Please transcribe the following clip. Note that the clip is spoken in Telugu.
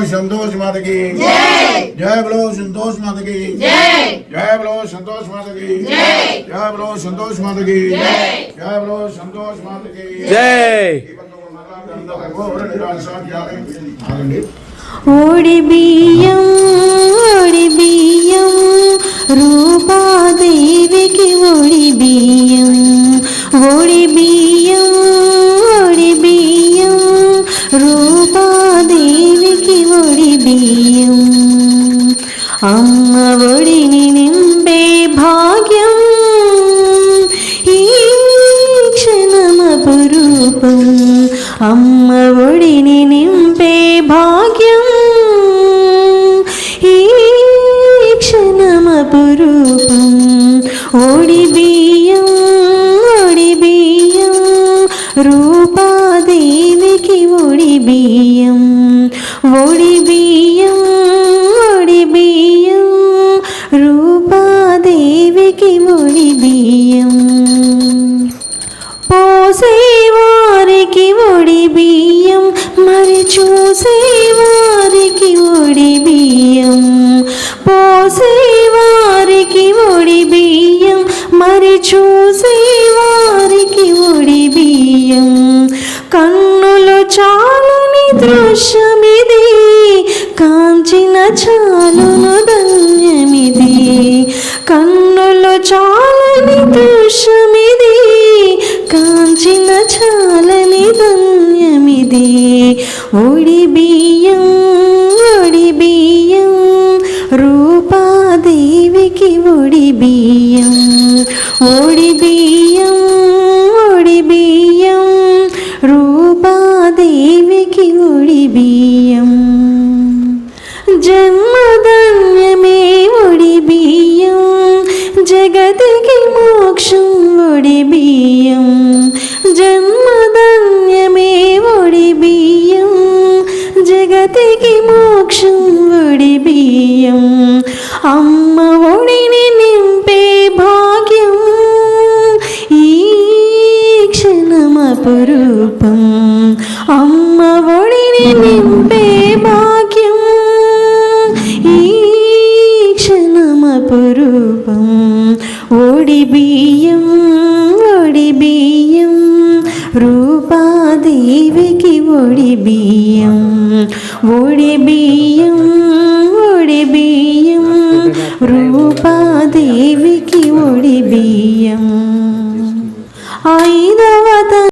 संतोष माता की जय बोलो संतोष माता की जय बोलो संतोष माता की जय बोलो संतोष माता की जय बोलो संतोष माता की జై ఓడి బియ్యం ఓడి బియ్యం రూపాదేవికి ఓడి బియ్యం అమ్మ ఒడిని నింపే భాగ్యం ఈ క్షణమపురూపం అమ్మ ఒడిని నింపే భాగ్యం ఈ క్షణమపురూపం ఓడి బియ్యం ఓడి బియ్యం రూపాదేవికి ఒడి బియ్యం ఒడి బియ్యం ఓడి బియ్యం రూపాదేవికి ముడి బియ్యం పోసేవారికి ఒడి బియ్యం మరి చూసేవారికి ఒడి బియ్యం పోసేవారికి ఒడి బియ్యం మరి చూసేవారికి ఒడి బియ్యం కన్నులు చాలని దృశ్యమిది చాలును ధన్యమిది. కన్నులు చాలని దృశ్యమిది కాంచిన చాలని ధన్యమిది. ఒడి బియ్యం ఒడి బియ్యం రూపాదేవికి ఒడి బియ్యం. ఒడి బియ్యం అమ్మ ఒడిని నింపే భాగ్యం ఈ క్షణమపురూపం అమ్మ ఒడిని నింపే భాగ్యం ఈ క్షణమపురూపం ఓడి బియ్యం ఓడి బియ్యం రూపాదేవికి ఒడి బియ్యం ఒడి బియ్యం ఒడి బియ్యం రూపాదేవికి ఒడి బియ్యం. ఐదవ